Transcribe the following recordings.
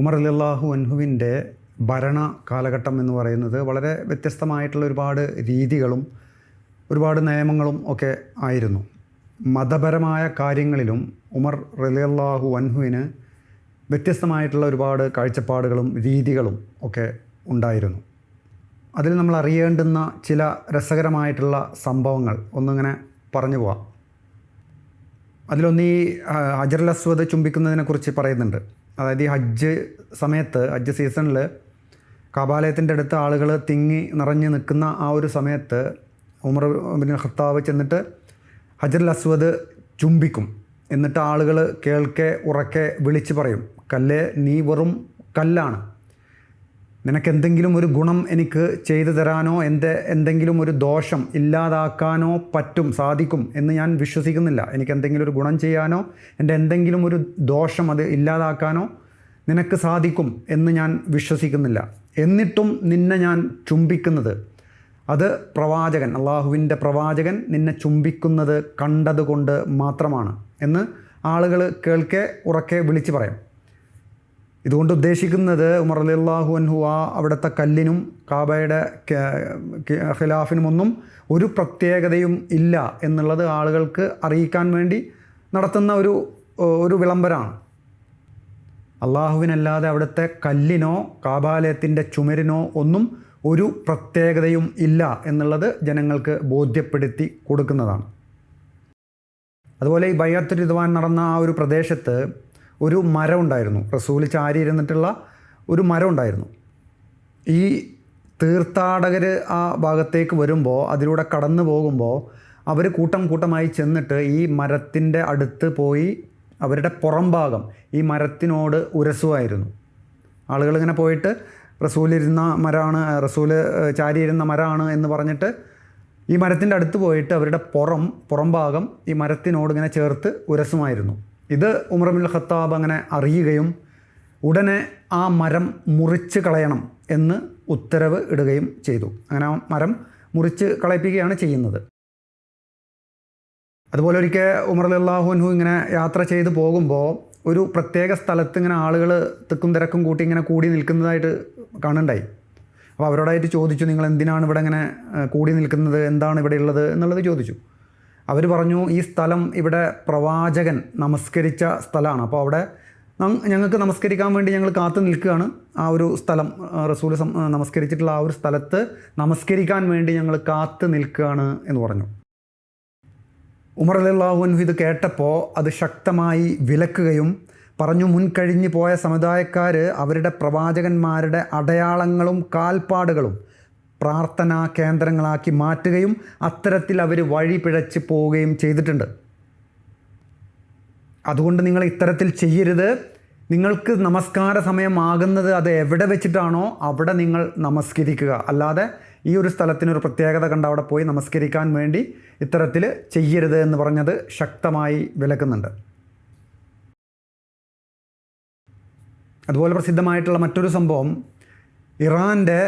ഉമർ അലിള്ളാഹു അൻഹുവിന്റെ ഭരണ കാലഘട്ടം എന്ന് പറയുന്നത് വളരെ വ്യത്യസ്തമായിട്ടുള്ള ഒരുപാട് രീതികളും ഒരുപാട് നിയമങ്ങളും ഒക്കെ ആയിരുന്നു. മതപരമായ കാര്യങ്ങളിലും ഉമർ റലിയല്ലാഹു അൻഹുവിന് വ്യത്യസ്തമായിട്ടുള്ള ഒരുപാട് കാഴ്ചപ്പാടുകളും രീതികളും ഒക്കെ ഉണ്ടായിരുന്നു. അതിൽ നമ്മൾ അറിയേണ്ടുന്ന ചില രസകരമായിട്ടുള്ള സംഭവങ്ങൾ ഒന്നിങ്ങനെ പറഞ്ഞു പോവാം. അതിലൊന്ന് ഈ ഹജറുൽ അസ്വദ് ചുംബിക്കുന്നതിനെക്കുറിച്ച് പറയുന്നുണ്ട്. അതായത് ഈ ഹജ്ജ് സമയത്ത് ഹജ്ജ് സീസണിൽ കപാലയത്തിന്റെ അടുത്ത് ആളുകൾ തിങ്ങി നിറഞ്ഞ് നിൽക്കുന്ന ആ ഒരു സമയത്ത് ഉമർ ബിൻ ഖത്താബ് ചെന്നിട്ട് ഹജറുൽ അസ്വദ് ചുംബിക്കും. എന്നിട്ട് ആളുകൾ കേൾക്കെ ഉറക്കെ വിളിച്ച് പറയും കല്ലേ നീ വെറും കല്ലാണ്. നിനക്ക് എന്തെങ്കിലും ഒരു ഗുണം എനിക്ക് ചെയ്തു തരാനോ എന്റെ എന്തെങ്കിലും ഒരു ദോഷം ഇല്ലാതാക്കാനോ പറ്റും സാധിക്കും എന്ന് ഞാൻ വിശ്വസിക്കുന്നില്ല. എനിക്ക് എന്തെങ്കിലും ഒരു ഗുണം ചെയ്യാനോ എന്റെ എന്തെങ്കിലും ഒരു ദോഷം അത് ഇല്ലാതാക്കാനോ നിനക്ക് സാധിക്കും എന്ന് ഞാൻ വിശ്വസിക്കുന്നില്ല. എന്നിട്ടും നിന്നെ ഞാൻ ചുംബിക്കുന്നത്. അത് പ്രവാചകൻ അള്ളാഹുവിന്റെ പ്രവാചകൻ നിന്നെ ചുംബിക്കുന്നത് കണ്ടതുകൊണ്ട് മാത്രമാണ് എന്ന് ആളുകൾ കേൾക്കെ ഉറക്കെ വിളിച്ച് പറയും. ഇതുകൊണ്ട് ഉദ്ദേശിക്കുന്നത് ഉമർ അലി അള്ളാഹു അൻഹു ആ അവിടുത്തെ കല്ലിനും കാബയുടെ ഖിലാഫിനുമൊന്നും ഒരു പ്രത്യേകതയും ഇല്ല എന്നുള്ളത് ആളുകൾക്ക് അറിയിക്കാൻ വേണ്ടി നടത്തുന്ന ഒരു ഒരു വിളംബരമാണ് അള്ളാഹുവിനല്ലാതെ അവിടുത്തെ കല്ലിനോ കാബാലയത്തിന്റെ ചുമരിനോ ഒന്നും ഒരു പ്രത്യേകതയും ഇല്ല എന്നുള്ളത് ജനങ്ങൾക്ക് ബോധ്യപ്പെടുത്തി കൊടുക്കുന്നതാണ്. അതുപോലെ ഈ ബയ്യത്ത് രിദ്വാൻ നടന്ന ആ ഒരു പ്രദേശത്ത് ഒരു മരം ഉണ്ടായിരുന്നു. റസൂൽ ചാരി ഇരുന്നിട്ടുള്ള ഒരു മരം ഉണ്ടായിരുന്നു. ഈ തീർത്ഥാടകർ ആ ഭാഗത്തേക്ക് വരുമ്പോൾ അതിലൂടെ കടന്നു പോകുമ്പോൾ അവർ കൂട്ടം കൂട്ടമായി ചെന്നിട്ട് ഈ മരത്തിന്റെ അടുത്ത് പോയി അവരുടെ പുറം ഭാഗം ഈ മരത്തിനോട് ഉരസുമായിരുന്നു ആളുകൾ ഇങ്ങനെ പോയിട്ട് റസൂൽ ഇരുന്ന മരമാണ് റസൂൽ ചാരി ഇരുന്ന മരമാണ് എന്ന് പറഞ്ഞിട്ട് ഈ മരത്തിന്റെ അടുത്ത് പോയിട്ട് അവരുടെ പുറം പുറംഭാഗം ഈ മരത്തിനോട് ഇങ്ങനെ ചേർത്ത് ഉരസുമായിരുന്നു. ഇത് ഉമർബിൻ ഖത്താബ് അങ്ങനെ അറിയുകയും ഉടനെ ആ മരം മുറിച്ച് കളയണം എന്ന് ഉത്തരവ് ഇടുകയും ചെയ്തു. അങ്ങനെ ആ മരം മുറിച്ച് കളയിപ്പിക്കുകയാണ് ചെയ്യുന്നത്. അതുപോലെ ഒരിക്കൽ ഉമർ ഇങ്ങനെ യാത്ര ചെയ്ത് പോകുമ്പോൾ ഒരു പ്രത്യേക സ്ഥലത്ത് ഇങ്ങനെ ആളുകൾ തിക്കും തിരക്കും കൂട്ടി ഇങ്ങനെ കൂടി നിൽക്കുന്നതായിട്ട് കാണണ്ടായി അപ്പോൾ അവരോടായിട്ട് ചോദിച്ചു നിങ്ങൾ എന്തിനാണ് ഇവിടെ ഇങ്ങനെ കൂടി നിൽക്കുന്നത്? എന്താണ് ഇവിടെ ഉള്ളത്? എന്നുള്ളത് ചോദിച്ചു. അവർ പറഞ്ഞു ഈ സ്ഥലം ഇവിടെ പ്രവാചകൻ നമസ്കരിച്ച സ്ഥലമാണ്. അപ്പോൾ അവിടെ ഞങ്ങൾക്ക് നമസ്കരിക്കാൻ വേണ്ടി ഞങ്ങൾ കാത്തു നിൽക്കുകയാണ്. ആ ഒരു സ്ഥലം റസൂൽ നമസ്കരിച്ചിട്ടുള്ള ആ ഒരു സ്ഥലത്ത് നമസ്കരിക്കാൻ വേണ്ടി ഞങ്ങൾ കാത്തു നിൽക്കുകയാണ് എന്ന് പറഞ്ഞു. ഉമർ അലിള്ളാഹുൻഹു ഇത് കേട്ടപ്പോൾ അത് ശക്തമായി വിലക്കുകയും പറഞ്ഞു മുൻകഴിഞ്ഞു പോയ സമുദായക്കാർ അവരുടെ പ്രവാചകന്മാരുടെ അടയാളങ്ങളും കാൽപ്പാടുകളും പ്രാർത്ഥനാ കേന്ദ്രങ്ങളാക്കി മാറ്റുകയും അത്തരത്തിൽ അവർ വഴി പിഴച്ച് പോവുകയും ചെയ്തിട്ടുണ്ട്. അതുകൊണ്ട് നിങ്ങൾ ഇത്തരത്തിൽ ചെയ്യരുത്. നിങ്ങൾക്ക് നമസ്കാര സമയമാകുന്നത് അത് എവിടെ വെച്ചിട്ടാണോ അവിടെ നിങ്ങൾ നമസ്കരിക്കുക. അല്ലാതെ ഈ ഒരു സ്ഥലത്തിനൊരു പ്രത്യേകത കണ്ട് അവിടെ പോയി നമസ്കരിക്കാൻ വേണ്ടി ഇത്തരത്തിൽ ചെയ്യരുത് എന്ന് പറഞ്ഞത് ശക്തമായി വിലക്കുന്നുണ്ട്. അതുപോലെ പ്രസിദ്ധമായിട്ടുള്ള മറ്റൊരു സംഭവം ഇറാന്റെ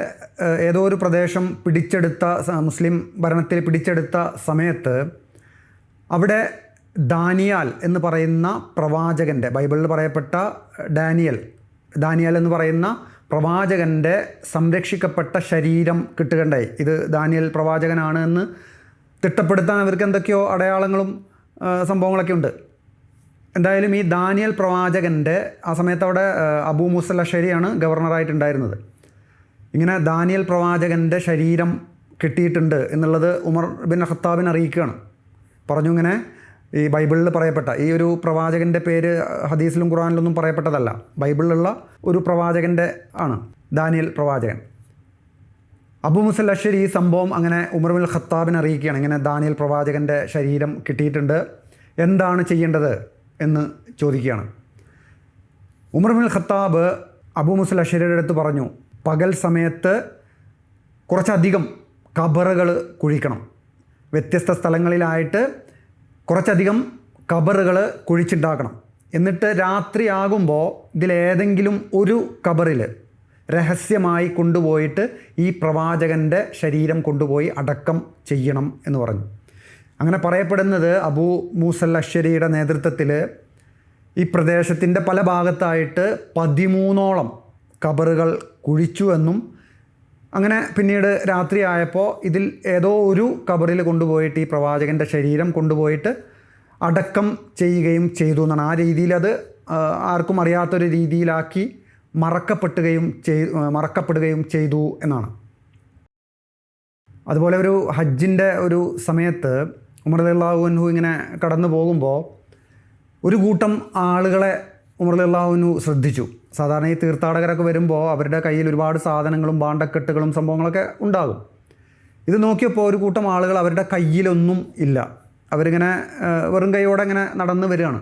ഏതോ ഒരു പ്രദേശം പിടിച്ചെടുത്ത മുസ്ലിം ഭരണത്തിൽ പിടിച്ചെടുത്ത സമയത്ത് അവിടെ ദാനിയാൽ എന്ന് പറയുന്ന പ്രവാചകന്റെ ബൈബിളിൽ പറയപ്പെട്ട ഡാനിയൽ ദാനിയാൽ എന്ന് പറയുന്ന പ്രവാചകന്റെ സംരക്ഷിക്കപ്പെട്ട ശരീരം കിട്ടുകണ്ടായി ഇത് ദാനിയൽ പ്രവാചകനാണ് എന്ന് തിട്ടപ്പെടുത്താൻ അവർക്ക് എന്തൊക്കെയോ അടയാളങ്ങളും സംഭവങ്ങളൊക്കെ ഉണ്ട്. എന്തായാലും ഈ ദാനിയൽ പ്രവാചകന്റെ ആ സമയത്ത് അവിടെ അബൂ മുസൽ അഷരിയാണ് ഗവർണറായിട്ടുണ്ടായിരുന്നത്. ഇങ്ങനെ ദാനിയൽ പ്രവാചകന്റെ ശരീരം കിട്ടിയിട്ടുണ്ട് എന്നുള്ളത് ഉമർ ബിൻ ഖത്താബിനെ അറിയിക്കുകയാണ്. പറഞ്ഞു ഇങ്ങനെ ഈ ബൈബിളിൽ പറയപ്പെട്ട ഈ ഒരു പ്രവാചകന്റെ പേര് ഹദീസിലും ഖുറാനിലൊന്നും പറയപ്പെട്ടതല്ല. ബൈബിളിലുള്ള ഒരു പ്രവാചകന്റെ ആണ് ദാനിയൽ പ്രവാചകൻ. അബു മുസൽ അഷീർ ഈ സംഭവം അങ്ങനെ ഉമർ ബിൻ ഖത്താബിനെ അറിയിക്കുകയാണ്. ഇങ്ങനെ ദാനിയൽ പ്രവാചകന്റെ ശരീരം കിട്ടിയിട്ടുണ്ട്. എന്താണ് ചെയ്യേണ്ടത് എന്ന് ചോദിക്കുകയാണ്. ഉമർ ബിൻ ഖത്താബ് അബു മുസൽ അഷീരുടെ അടുത്ത് പറഞ്ഞു പകൽ സമയത്ത് കുറച്ചധികം കബറുകൾ കുഴിക്കണം. വ്യത്യസ്ത സ്ഥലങ്ങളിലായിട്ട് കുറച്ചധികം കബറുകൾ കുഴിച്ചുണ്ടാക്കണം. എന്നിട്ട് രാത്രിയാകുമ്പോൾ ഇതിലേതെങ്കിലും ഒരു കബറിൽ രഹസ്യമായി കൊണ്ടുപോയിട്ട് ഈ പ്രവാചകന്റെ ശരീരം കൊണ്ടുപോയി അടക്കം ചെയ്യണം എന്ന് പറഞ്ഞു. അങ്ങനെ പറയപ്പെടുന്നത് അബൂ മൂസൽ അശ്വരിയുടെ നേതൃത്വത്തിൽ ഈ പ്രദേശത്തിന്റെ പല ഭാഗത്തായിട്ട് പതിമൂന്നോളം കബറുകൾ കുഴിച്ചുവെന്നും അങ്ങനെ പിന്നീട് രാത്രിയായപ്പോൾ ഇതിൽ ഏതോ ഒരു കബറിൽ കൊണ്ടുപോയിട്ട് ഈ പ്രവാചകന്റെ ശരീരം കൊണ്ടുപോയിട്ട് അടക്കം ചെയ്യുകയും ചെയ്തു എന്നാണ്. ആ രീതിയിൽ അത് ആർക്കും അറിയാത്തൊരു രീതിയിലാക്കി മറക്കപ്പെട്ടുകയും ചെയ് മറക്കപ്പെടുകയും ചെയ്തു എന്നാണ്. അതുപോലെ ഒരു ഹജ്ജിന്റെ ഒരു സമയത്ത് ഉമർ അള്ളാഹുനു ഇങ്ങനെ കടന്നു പോകുമ്പോൾ ഒരു കൂട്ടം ആളുകളെ ഉമർ അള്ളാഹുനു ശ്രദ്ധിച്ചു. സാധാരണ ഈ തീർത്ഥാടകരൊക്കെ വരുമ്പോൾ അവരുടെ കയ്യിൽ ഒരുപാട് സാധനങ്ങളും ബാണ്ടക്കെട്ടുകളും സംഭവങ്ങളൊക്കെ ഉണ്ടാകും. ഇത് നോക്കിയപ്പോൾ ഒരു കൂട്ടം ആളുകൾ അവരുടെ കയ്യിലൊന്നും ഇല്ല. അവരിങ്ങനെ വെറും കൈയോടെ ഇങ്ങനെ നടന്ന് വരികയാണ്.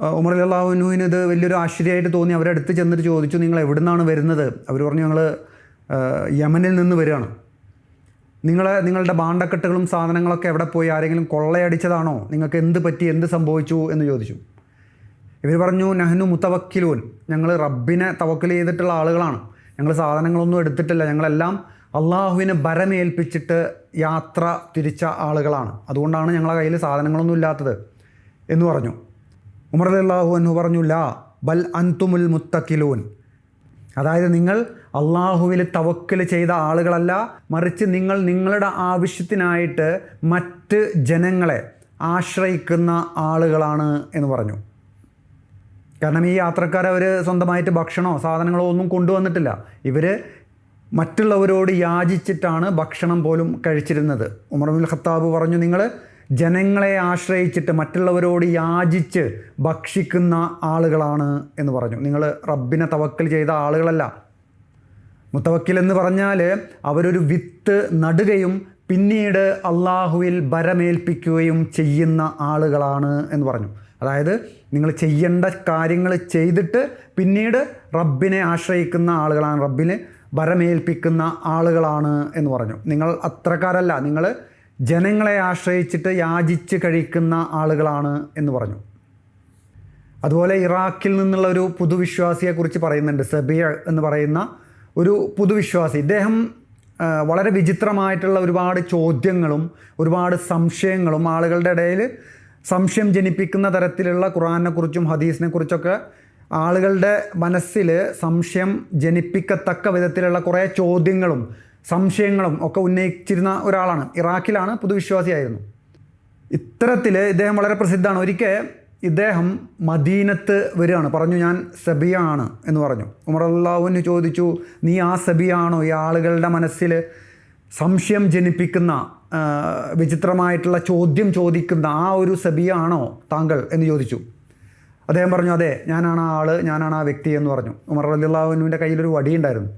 ഉമർ അള്ളാഹുനുവിന് ഇത് വലിയൊരു ആശ്ചര്യമായിട്ട് തോന്നി. അവരുടെ അടുത്ത് ചെന്നിട്ട് ചോദിച്ചു നിങ്ങൾ എവിടെ നിന്നാണ് വരുന്നത്? അവർ പറഞ്ഞു ഞങ്ങൾ യമനിൽ നിന്ന് വരികയാണ്. നിങ്ങൾ നിങ്ങളുടെ ബാണ്ടക്കെട്ടുകളും സാധനങ്ങളൊക്കെ എവിടെ പോയി? ആരെങ്കിലും കൊള്ളയടിച്ചതാണോ? നിങ്ങൾക്ക് എന്ത് പറ്റി? എന്ത് സംഭവിച്ചു? എന്ന് ചോദിച്ചു. ഇവർ പറഞ്ഞു നഹ്നു മുത്തവക്കിലൂൻ. ഞങ്ങൾ റബ്ബിനെ തവക്കൽ ചെയ്തിട്ടുള്ള ആളുകളാണ്. ഞങ്ങൾ സാധനങ്ങളൊന്നും എടുത്തിട്ടില്ല. ഞങ്ങളെല്ലാം അള്ളാഹുവിനെ ഭരമേൽപ്പിച്ചിട്ട് യാത്ര തിരിച്ച ആളുകളാണ്. അതുകൊണ്ടാണ് ഞങ്ങളെ കയ്യിൽ സാധനങ്ങളൊന്നും ഇല്ലാത്തത് എന്ന് പറഞ്ഞു. ഉമർ അള്ളാഹു എന്ന് പറഞ്ഞു ലാ ബൽ അൻതുമുൽ മുത്തക്കിലൂൻ. അതായത് നിങ്ങൾ അള്ളാഹുവിൽ തവക്കൽ ചെയ്ത ആളുകളല്ല മറിച്ച് നിങ്ങൾ നിങ്ങളുടെ ആവശ്യത്തിനായിട്ട് മറ്റ് ജനങ്ങളെ ആശ്രയിക്കുന്ന ആളുകളാണ് എന്ന് പറഞ്ഞു. കാരണം ഈ യാത്രക്കാർ അവർ സ്വന്തമായിട്ട് ഭക്ഷണമോ സാധനങ്ങളോ ഒന്നും കൊണ്ടുവന്നിട്ടില്ല. ഇവർ മറ്റുള്ളവരോട് യാചിച്ചിട്ടാണ് ഭക്ഷണം പോലും കഴിച്ചിരുന്നത്. ഉമർബുൽ ഖത്താബ് പറഞ്ഞു നിങ്ങൾ ജനങ്ങളെ ആശ്രയിച്ചിട്ട് മറ്റുള്ളവരോട് യാചിച്ച് ഭക്ഷിക്കുന്ന ആളുകളാണ് എന്ന് പറഞ്ഞു. നിങ്ങൾ റബ്ബിനെ തവക്കൽ ചെയ്ത ആളുകളല്ല. മുത്തവക്കിൽ എന്ന് പറഞ്ഞാൽ അവരൊരു വിത്ത് നടുകയും പിന്നീട് അള്ളാഹുവിൽ ബരമേൽപ്പിക്കുകയും ചെയ്യുന്ന ആളുകളാണ് എന്ന് പറഞ്ഞു. അതായത് നിങ്ങൾ ചെയ്യേണ്ട കാര്യങ്ങൾ ചെയ്തിട്ട് പിന്നീട് റബ്ബിനെ ആശ്രയിക്കുന്ന ആളുകളാണ് റബ്ബിന് വരമേൽപ്പിക്കുന്ന ആളുകളാണ് എന്ന് പറഞ്ഞു. നിങ്ങൾ അത്രക്കാരല്ല നിങ്ങൾ ജനങ്ങളെ ആശ്രയിച്ചിട്ട് യാചിച്ച് കഴിക്കുന്ന ആളുകളാണ് എന്ന് പറഞ്ഞു. അതുപോലെ ഇറാഖിൽ നിന്നുള്ള ഒരു പുതുവിശ്വാസിയെക്കുറിച്ച് പറയുന്നുണ്ട് സബിയ എന്ന് പറയുന്ന ഒരു പുതുവിശ്വാസി. ഇദ്ദേഹം വളരെ വിചിത്രമായിട്ടുള്ള ഒരുപാട് ചോദ്യങ്ങളും ഒരുപാട് സംശയങ്ങളും ആളുകളുടെ ഇടയിൽ സംശയം ജനിപ്പിക്കുന്ന തരത്തിലുള്ള ഖുറാനെക്കുറിച്ചും ഹദീസിനെ കുറിച്ചൊക്കെ ആളുകളുടെ മനസ്സിൽ സംശയം ജനിപ്പിക്കത്തക്ക വിധത്തിലുള്ള കുറേ ചോദ്യങ്ങളും സംശയങ്ങളും ഒക്കെ ഉന്നയിച്ചിരുന്ന ഒരാളാണ്. ഇറാഖിലാണ് പുതുവിശ്വാസിയായിരുന്നു. ഇത്തരത്തിൽ ഇദ്ദേഹം വളരെ പ്രസിദ്ധമാണ്. ഒരിക്കൽ ഇദ്ദേഹം മദീനത്ത് വരികയാണ്. പറഞ്ഞു ഞാൻ സബിയ ആണ് എന്ന് പറഞ്ഞു. ഉമർ അള്ളാഹുവിന് ചോദിച്ചു നീ ആ സബിയാണോ? ഈ ആളുകളുടെ മനസ്സിൽ സംശയം ജനിപ്പിക്കുന്ന വിചിത്രമായിട്ടുള്ള ചോദ്യം ചോദിക്കുന്ന ആ ഒരു സബിയാണോ താങ്കൾ എന്ന് ചോദിച്ചു. അദ്ദേഹം പറഞ്ഞു അതെ ഞാനാണ് ആ ആൾ ഞാനാണ് ആ വ്യക്തി എന്ന് പറഞ്ഞു. ഉമർ അള്ളാഹുവിന്റെ കയ്യിലൊരു വടിയുണ്ടായിരുന്നു.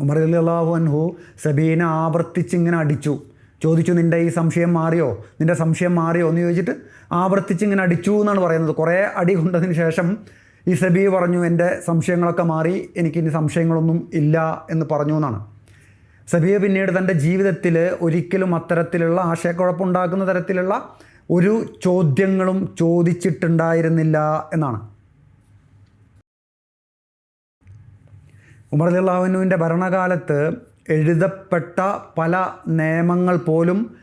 ഉമർ അള്ളാഹു അൻഹു സബീനെ ആവർത്തിച്ചിങ്ങനെ അടിച്ചു. ചോദിച്ചു നിന്റെ ഈ സംശയം മാറിയോ? നിന്റെ സംശയം മാറിയോ? എന്ന് ചോദിച്ചിട്ട് ആവർത്തിച്ചിങ്ങനെ അടിച്ചു എന്നാണ് പറയുന്നത്. കുറേ അടി കൊണ്ടതിന് ശേഷം ഈ സബി പറഞ്ഞു എന്റെ സംശയങ്ങളൊക്കെ മാറി എനിക്കിനി സംശയങ്ങളൊന്നും ഇല്ല എന്ന് പറഞ്ഞു എന്നാണ്. സബിയ പിന്നീട് തന്റെ ജീവിതത്തിൽ ഒരിക്കലും അത്തരത്തിലുള്ള ആശയക്കുഴപ്പമുണ്ടാക്കുന്ന തരത്തിലുള്ള ഒരു ചോദ്യങ്ങളും ചോദിച്ചിട്ടുണ്ടായിരുന്നില്ല എന്നാണ്. ഉമർ അള്ളാഹുവിന്റെ ഭരണകാലത്ത് എഴുതപ്പെട്ട പല നിയമങ്ങൾ പോലും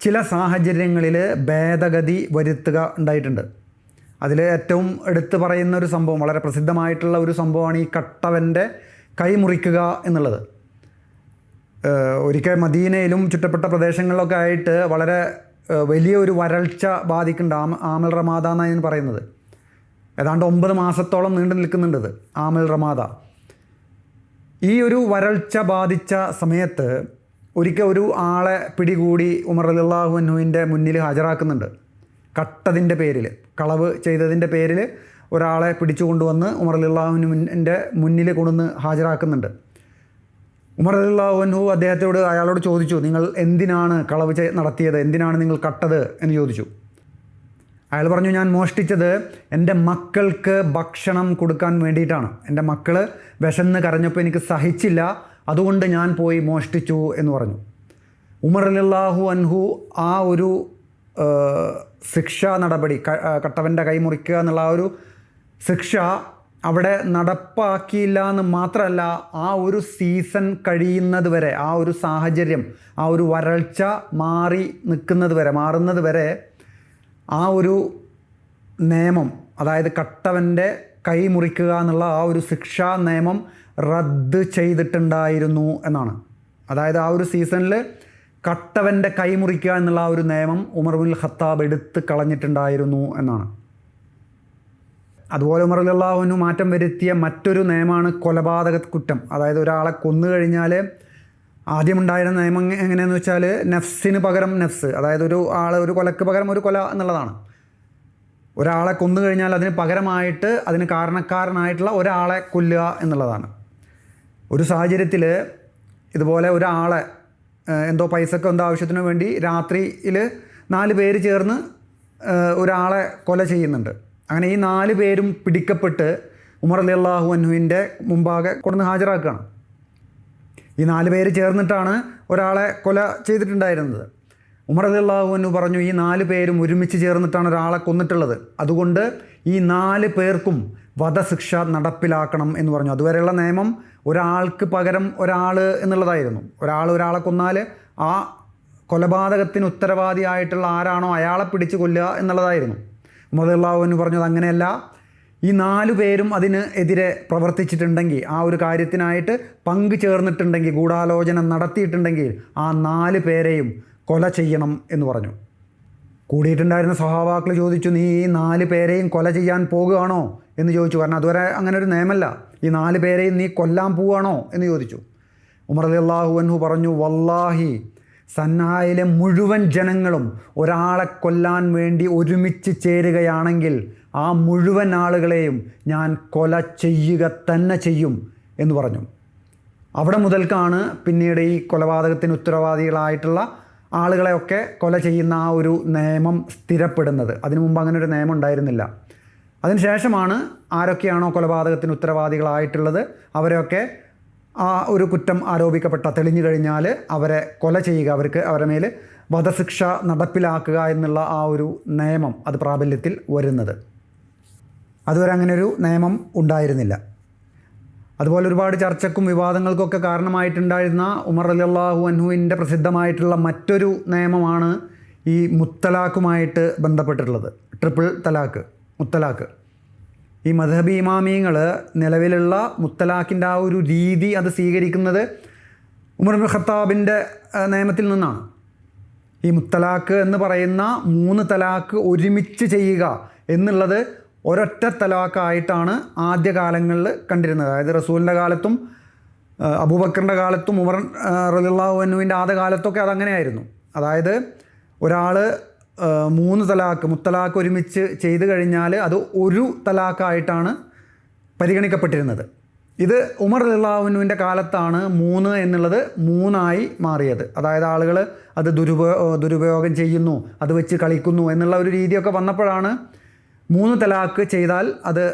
ചില സാഹചര്യങ്ങളിൽ ഭേദഗതി വരുത്തുക ഉണ്ടായിട്ടുണ്ട്. അതിൽ ഏറ്റവും എടുത്തു പറയുന്ന ഒരു സംഭവം വളരെ പ്രസിദ്ധമായിട്ടുള്ള ഒരു സംഭവമാണ് ഈ കട്ടവന്റെ കൈ മുറിക്കുക എന്നുള്ളത്. ഒരിക്കൽ മദീനയിലും ചുറ്റപ്പെട്ട പ്രദേശങ്ങളിലൊക്കെ ആയിട്ട് വളരെ വലിയ ഒരു വരൾച്ച ബാധിക്കുന്നുണ്ട്. ആമ ആമൽ റമാദ എന്നാണ് ഞാൻ പറയുന്നത്. ഏതാണ്ട് ഒമ്പത് മാസത്തോളം നീണ്ടു നിൽക്കുന്നുണ്ട് ഇത് ആമൽ റമാദ. ഈ ഒരു വരൾച്ച ബാധിച്ച സമയത്ത് ഒരിക്കൽ ഒരു ആളെ പിടികൂടി ഉമർ അലിള്ളാഹു അന്നുവിന്റെ മുന്നിൽ ഹാജരാക്കുന്നുണ്ട്. കട്ടതിന്റെ പേരിൽ കളവ് ചെയ്തതിന്റെ പേരിൽ ഒരാളെ പിടിച്ചു കൊണ്ടുവന്ന് ഉമർ അലിള്ളാഹുവിന്റെ മുന്നിൽ കൊണ്ടുവന്ന് ഹാജരാക്കുന്നുണ്ട്. ഉമർ അലിള്ളാഹുനു അദ്ദേഹത്തോട് അയാളോട് ചോദിച്ചു നിങ്ങൾ എന്തിനാണ് കളവ് നടത്തിയത്? എന്തിനാണ് നിങ്ങൾ കട്ടത്? എന്ന് ചോദിച്ചു. അയാൾ പറഞ്ഞു ഞാൻ മോഷ്ടിച്ചത് എന്റെ മക്കൾക്ക് ഭക്ഷണം കൊടുക്കാൻ വേണ്ടിയിട്ടാണ്. എന്റെ മക്കൾ വിശന്ന് കരഞ്ഞപ്പോൾ എനിക്ക് സഹിച്ചില്ല അതുകൊണ്ട് ഞാൻ പോയി മോഷ്ടിച്ചു എന്ന് പറഞ്ഞു. ഉമർ അലിള്ളാഹു അൻഹു ആ ഒരു ശിക്ഷ നടപടി കട്ടവന്റെ കൈ മുറിക്കുക എന്നുള്ള ആ ഒരു ശിക്ഷ അവിടെ നടപ്പാക്കിയില്ല എന്ന് മാത്രമല്ല ആ ഒരു സീസൺ കഴിയുന്നത് വരെ ആ ഒരു സാഹചര്യം ആ ഒരു വരൾച്ച മാറി നിൽക്കുന്നത് വരെ മാറുന്നത് വരെ ആ ഒരു നിയമം അതായത് കട്ടവന്റെ കൈ മുറിക്കുക എന്നുള്ള ആ ഒരു ശിക്ഷാ നിയമം റദ്ദ് ചെയ്തിട്ടുണ്ടായിരുന്നു എന്നാണ്. അതായത് ആ ഒരു സീസണിൽ കട്ടവന്റെ കൈ മുറിക്കുക എന്നുള്ള ആ ഒരു നിയമം ഉമർ ബിൻ ഖത്താബ് എടുത്ത് കളഞ്ഞിട്ടുണ്ടായിരുന്നു എന്നാണ്. അതുപോലെ ഉമർ അള്ളാഹുവിന് മാറ്റം വരുത്തിയ മറ്റൊരു നിയമമാണ് കൊലപാതക കുറ്റം. അതായത് ഒരാളെ കൊന്നു കഴിഞ്ഞാൽ ആദ്യമുണ്ടായിരുന്ന നിയമം എങ്ങ- എങ്ങനെയാണെന്ന് വെച്ചാൽ നഫ്സിന് പകരം നഫ്സ്. അതായത് ഒരു ആൾ ഒരു കൊലക്ക് പകരം ഒരു കൊല എന്നുള്ളതാണ്. ഒരാളെ കൊന്നു കഴിഞ്ഞാൽ അതിന് പകരമായിട്ട് അതിന് കാരണക്കാരനായിട്ടുള്ള ഒരാളെ കൊല്ലുക എന്നുള്ളതാണ്. ഒരു സാഹചര്യത്തിൽ ഇതുപോലെ ഒരാളെ എന്തോ പൈസക്ക് എന്തോ ആവശ്യത്തിനു വേണ്ടി രാത്രിയിൽ നാല് പേര് ചേർന്ന് ഒരാളെ കൊല ചെയ്യുന്നുണ്ട്. അങ്ങനെ ഈ നാല് പേരും പിടിക്കപ്പെട്ട് ഉമർ അലി അള്ളാഹു അൻഹുവിന്റെ മുമ്പാകെ കൊണ്ടുവന്ന് ഹാജരാക്കുകയാണ്. ഈ നാല് പേര് ചേർന്നിട്ടാണ് ഒരാളെ കൊല ചെയ്തിട്ടുണ്ടായിരുന്നത്. ഉമർ അലി അള്ളാഹു അൻഹു പറഞ്ഞു ഈ നാല് പേരും ഒരുമിച്ച് ചേർന്നിട്ടാണ് ഒരാളെ കൊന്നിട്ടുള്ളത്. അതുകൊണ്ട് ഈ നാല് പേർക്കും വധശിക്ഷ നടപ്പിലാക്കണം എന്ന് പറഞ്ഞു. അതുവരെയുള്ള നിയമം ഒരാൾക്ക് പകരം ഒരാൾ എന്നുള്ളതായിരുന്നു. ഒരാൾ ഒരാളെ കൊന്നാൽ ആ കൊലപാതകത്തിന് ഉത്തരവാദിയായിട്ടുള്ള ആരാണോ അയാളെ പിടിച്ച് കൊല്ലുക എന്നുള്ളതായിരുന്നു. എന്ന് പറഞ്ഞത് അങ്ങനെയല്ല. ഈ നാലു പേരും അതിന് എതിരെ പ്രവർത്തിച്ചിട്ടുണ്ടെങ്കിൽ ആ ഒരു കാര്യത്തിനായിട്ട് പങ്കു ചേർന്നിട്ടുണ്ടെങ്കിൽ ഗൂഢാലോചന നടത്തിയിട്ടുണ്ടെങ്കിൽ ആ നാല് പേരെയും കൊല ചെയ്യണം എന്ന് പറഞ്ഞു. കൂടിയിട്ടുണ്ടായിരുന്ന സഹാവാക്കൾ ചോദിച്ചു നീ ഈ നാല് പേരെയും കൊല ചെയ്യാൻ പോകുകയാണോ? എന്ന് ചോദിച്ചു. കാരണം അതുവരെ അങ്ങനെ ഒരു നിയമമല്ല ഈ നാല് പേരെയും നീ കൊല്ലാൻ പോവുകയാണോ? എന്ന് ചോദിച്ചു. ഉമർ അലി അള്ളാഹു അൻഹു പറഞ്ഞു വല്ലാഹി സന്നായിലെ മുഴുവൻ ജനങ്ങളും ഒരാളെ കൊല്ലാൻ വേണ്ടി ഒരുമിച്ച് ചേരുകയാണെങ്കിൽ ആ മുഴുവൻ ആളുകളെയും ഞാൻ കൊല ചെയ്യുക തന്നെ ചെയ്യും എന്ന് പറഞ്ഞു. അവിടെ മുതൽക്കാണ് പിന്നീട് ഈ കൊലപാതകത്തിന് ഉത്തരവാദികളായിട്ടുള്ള ആളുകളെയൊക്കെ കൊല ചെയ്യുന്ന ആ ഒരു നിയമം സ്ഥിരപ്പെടുന്നത്. അതിനു മുമ്പ് അങ്ങനെ ഒരു നിയമം ഉണ്ടായിരുന്നില്ല. അതിനുശേഷമാണ് ആരൊക്കെയാണോ കൊലപാതകത്തിന് ഉത്തരവാദികളായിട്ടുള്ളത് അവരെയൊക്കെ ആ ഒരു കുറ്റം ആരോപിക്കപ്പെട്ട തെളിഞ്ഞു കഴിഞ്ഞാൽ അവരെ കൊല ചെയ്യുക അവർക്ക് അവരുടെ മേൽ വധശിക്ഷ നടപ്പിലാക്കുക എന്നുള്ള ആ ഒരു നിയമം അത് പ്രാബല്യത്തിൽ വരുന്നത്. അതുവരെ അങ്ങനെ ഒരു നിയമം ഉണ്ടായിരുന്നില്ല. അതുപോലെ ഒരുപാട് ചർച്ചക്കും വിവാദങ്ങൾക്കൊക്കെ കാരണമായിട്ടുണ്ടായിരുന്ന ഉമർ അലി അള്ളാഹു അൻഹുവിന്റെ പ്രസിദ്ധമായിട്ടുള്ള മറ്റൊരു നിയമമാണ് ഈ മുത്തലാഖുമായിട്ട് ബന്ധപ്പെട്ടിട്ടുള്ളത്. ട്രിപ്പിൾ തലാഖ് മുത്തലാഖ്. ഈ മധബി ഇമാമിയങ്ങൾ നിലവിലുള്ള മുത്തലാഖിന്റെ ആ ഒരു രീതി അത് സ്വീകരിക്കുന്നത് ഉമർ ബിൻ ഖത്താബിന്റെ നിയമത്തിൽ നിന്നാണ്. ഈ മുത്തലാഖ് എന്ന് പറയുന്ന മൂന്ന് തലാഖ് ഒരുമിച്ച് ചെയ്യുക എന്നുള്ളത് ഒരൊറ്റ തലാഖായിട്ടാണ് ആദ്യകാലങ്ങളിൽ കണ്ടിരുന്നത്. അതായത് റസൂലിന്റെ കാലത്തും അബൂബക്കറിന്റെ കാലത്തും ഉമർ റലിള്ളാഹുവിന്റെ ആദ്യ കാലത്തൊക്കെ അതങ്ങനെയായിരുന്നു. അതായത് ഒരാൾ മൂന്ന് തലാക്ക് മുത്തലാക്ക് ഒരുമിച്ച് ചെയ്തു കഴിഞ്ഞാൽ അത് ഒരു തലാക്കായിട്ടാണ് പരിഗണിക്കപ്പെട്ടിരുന്നത്. ഇത് ഉമർ അള്ളാഹുവിന്റെ കാലത്താണ് മൂന്ന് എന്നുള്ളത് മൂന്നായി മാറിയത്. അതായത് ആളുകൾ അത് ദുരുപയോ ദുരുപയോഗം ചെയ്യുന്നു അത് വെച്ച് കളിക്കുന്നു എന്നുള്ള ഒരു രീതിയൊക്കെ വന്നപ്പോഴാണ് മൂന്ന് തലാക്ക് ചെയ്താൽ അത്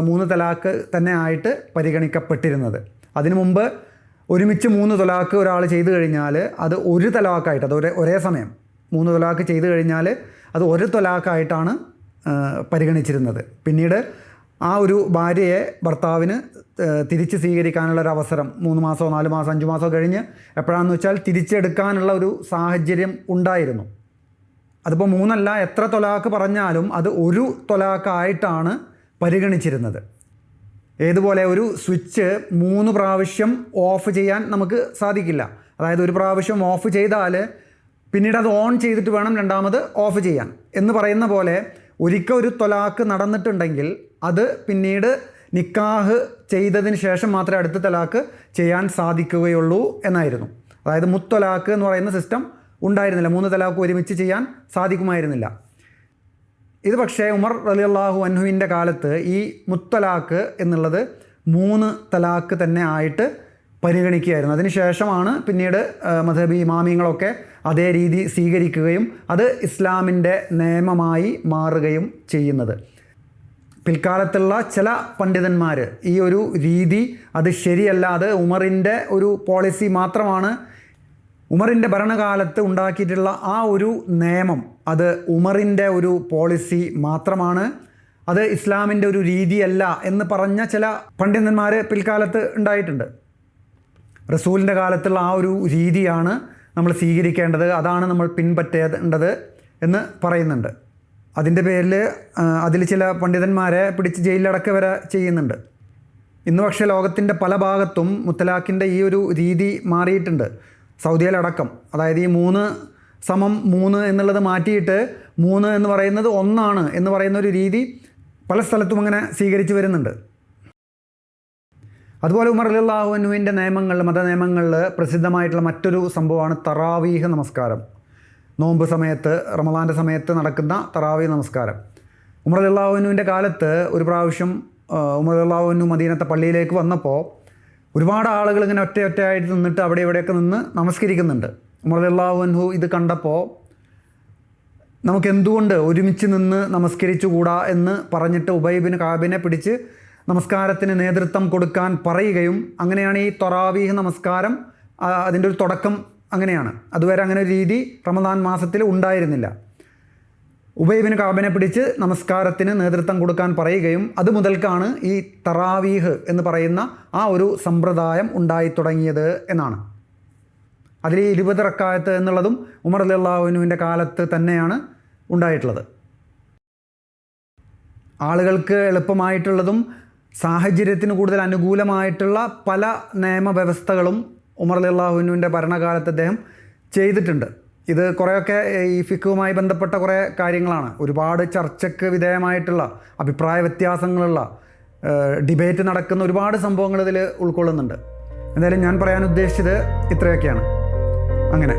മൂന്ന് തലാക്ക് തന്നെ ആയിട്ട് പരിഗണിക്കപ്പെട്ടിരുന്നത്. അതിനു മുമ്പ് ഒരുമിച്ച് മൂന്ന് തലാക്ക് ഒരാൾ ചെയ്തു കഴിഞ്ഞാൽ അത് ഒരു തലാക്കായിട്ട് അത് ഒരേ ഒരേ സമയം മൂന്ന് തലാക്ക് ചെയ്തു കഴിഞ്ഞാൽ അത് ഒരു തലാക്കായിട്ടാണ് പരിഗണിച്ചിരുന്നത്. പിന്നീട് ആ ഒരു ഭാര്യയെ ഭർത്താവിന് തിരിച്ച് സ്വീകരിക്കാനുള്ള ഒരു അവസരം മൂന്ന് മാസമോ നാല് മാസം അഞ്ച് മാസമോ കഴിഞ്ഞ് എപ്പോഴാണെന്ന് വെച്ചാൽ തിരിച്ചെടുക്കാനുള്ള ഒരു സാഹചര്യം ഉണ്ടായിരുന്നു. അതിപ്പോൾ മൂന്നല്ല എത്ര തൊലാക്ക് പറഞ്ഞാലും അത് ഒരു തൊലാക്കായിട്ടാണ് പരിഗണിച്ചിരുന്നത്. ഏതുപോലെ ഒരു സ്വിച്ച് മൂന്ന് പ്രാവശ്യം ഓഫ് ചെയ്യാൻ നമുക്ക് സാധിക്കില്ല. അതായത് ഒരു പ്രാവശ്യം ഓഫ് ചെയ്താൽ പിന്നീട് അത് ഓൺ ചെയ്തിട്ട് വേണം രണ്ടാമത് ഓഫ് ചെയ്യാൻ. എന്ന് പറയുന്ന പോലെ ഒരിക്കൽ ഒരു തൊലാക്ക് നടന്നിട്ടുണ്ടെങ്കിൽ അത് പിന്നീട് നിക്കാഹ് ചെയ്തതിന് ശേഷം മാത്രമേ അടുത്ത തലാക്ക് ചെയ്യാൻ സാധിക്കുകയുള്ളൂ എന്നായിരുന്നു. അതായത് മുത്തൊലാക്ക് എന്ന് പറയുന്ന സിസ്റ്റം ഉണ്ടായിരുന്നില്ല. മൂന്ന് തലാക്ക് ഒരുമിച്ച് ചെയ്യാൻ സാധിക്കുമായിരുന്നില്ല. ഇത് പക്ഷേ ഉമർ അലി അള്ളാഹു അൻഹുവിന്റെ കാലത്ത് ഈ മുത്തലാക്ക് എന്നുള്ളത് മൂന്ന് തലാക്ക് തന്നെ ആയിട്ട് പരിഗണിക്കുകയായിരുന്നു. അതിനുശേഷമാണ് പിന്നീട് മധബി ഇമാമിങ്ങളൊക്കെ അതേ രീതി സ്വീകരിക്കുകയും അത് ഇസ്ലാമിന്റെ നിയമമായി മാറുകയും ചെയ്യുന്നത്. പിൽക്കാലത്തുള്ള ചില പണ്ഡിതന്മാർ ഈ ഒരു രീതി അത് ശരിയല്ല അത് ഉമറിന്റെ ഒരു പോളിസി മാത്രമാണ്. ഉമറിന്റെ ഭരണകാലത്ത് ഉണ്ടാക്കിയിട്ടുള്ള ആ ഒരു നിയമം അത് ഉമറിന്റെ ഒരു പോളിസി മാത്രമാണ്. അത് ഇസ്ലാമിന്റെ ഒരു രീതിയല്ല എന്ന് പറഞ്ഞ ചില പണ്ഡിതന്മാർ പിൽക്കാലത്ത് ഉണ്ടായിട്ടുണ്ട്. റസൂലിന്റെ കാലത്തുള്ള ആ ഒരു രീതിയാണ് നമ്മൾ സ്വീകരിക്കേണ്ടത്. അതാണ് നമ്മൾ പിൻപറ്റേണ്ടത് എന്ന് പറയുന്നുണ്ട്. അതിന്റെ പേരിൽ അതിൽ ചില പണ്ഡിതന്മാരെ പിടിച്ച് ജയിലിലടക്ക വരെ ചെയ്യുന്നുണ്ട്. ഇന്ന് പക്ഷേ ലോകത്തിന്റെ പല ഭാഗത്തും മുത്തലാഖിന്റെ ഈ ഒരു രീതി മാറിയിട്ടുണ്ട്. സൗദിയിലടക്കം അതായത് ഈ മൂന്ന് സമം മൂന്ന് എന്നുള്ളത് മാറ്റിയിട്ട് മൂന്ന് എന്ന് പറയുന്നത് ഒന്നാണ് എന്ന് പറയുന്ന ഒരു രീതി പല സ്ഥലത്തും അങ്ങനെ സ്വീകരിച്ചു വരുന്നുണ്ട്. അതുപോലെ ഉമർ അല്ലാഹുവിന്റെ നിയമങ്ങളിൽ മതനിയമങ്ങളിൽ പ്രസിദ്ധമായിട്ടുള്ള മറ്റൊരു സംഭവമാണ് തറാവീഹ് നമസ്കാരം. നോമ്പ് സമയത്ത് റമദാന്റെ സമയത്ത് നടക്കുന്ന തറാവീഹ് നമസ്കാരം. ഉമർ അല്ലാഹുവിന്റെ കാലത്ത് ഒരു പ്രാവശ്യം ഉമർ അല്ലാഹുവിനു മദീനത്തെ പള്ളിയിലേക്ക് വന്നപ്പോൾ ഒരുപാട് ആളുകൾ ഇങ്ങനെ ഒറ്റ ഒറ്റയായിട്ട് നിന്നിട്ട് അവിടെ ഇവിടെയൊക്കെ നിന്ന് നമസ്കരിക്കുന്നുണ്ട്. ഉമർ അല്ലാഹുൻഹു ഇത് കണ്ടപ്പോൾ നമുക്ക് എന്തുകൊണ്ട് ഒരുമിച്ച് നിന്ന് നമസ്കരിച്ചുകൂടാ എന്ന് പറഞ്ഞിട്ട് ഉബൈബിന് കാബിനെ പിടിച്ച് നമസ്കാരത്തിന് നേതൃത്വം കൊടുക്കാൻ പറയുകയും അങ്ങനെയാണ് ഈ തൊറാവീഹ് നമസ്കാരം അതിന്റെ ഒരു തുടക്കം അങ്ങനെയാണ്. അതുവരെ അങ്ങനെ ഒരു രീതി റമദാൻ മാസത്തിൽ ഉണ്ടായിരുന്നില്ല. ഉബൈബിന് കാബിനെ പിടിച്ച് നമസ്കാരത്തിന് നേതൃത്വം കൊടുക്കാൻ പറയുകയും അത് മുതൽക്കാണ് ഈ തറാവീഹ് എന്ന് പറയുന്ന ആ ഒരു സമ്പ്രദായം ഉണ്ടായി തുടങ്ങിയത് എന്നാണ്. അതിൽ ഈ ഇരുപത് റക്കായത്ത് എന്നുള്ളതും ഉമർ അല്ലാഹുവിനുവിന്റെ കാലത്ത് തന്നെയാണ് ഉണ്ടായിട്ടുള്ളത്. ആളുകൾക്ക് എളുപ്പമായിട്ടുള്ളതും സാഹചര്യത്തിന് കൂടുതൽ അനുകൂലമായിട്ടുള്ള പല നിയമവ്യവസ്ഥകളും ഉമർ അള്ളാഹുവിന്റെ ഭരണകാലത്ത് അദ്ദേഹം ചെയ്തിട്ടുണ്ട്. ഇത് കുറേയൊക്കെ ഈ ഫിക്കുമായി ബന്ധപ്പെട്ട കുറേ കാര്യങ്ങളാണ്. ഒരുപാട് ചർച്ചയ്ക്ക് വിധേയമായിട്ടുള്ള അഭിപ്രായ വ്യത്യാസങ്ങളുള്ള ഡിബേറ്റ് നടക്കുന്ന ഒരുപാട് സംഭവങ്ങൾ ഇതിൽ ഉൾക്കൊള്ളുന്നുണ്ട്. എന്തായാലും ഞാൻ പറയാൻ ഉദ്ദേശിച്ചത് ഇത്രയൊക്കെയാണ്. അങ്ങനെ.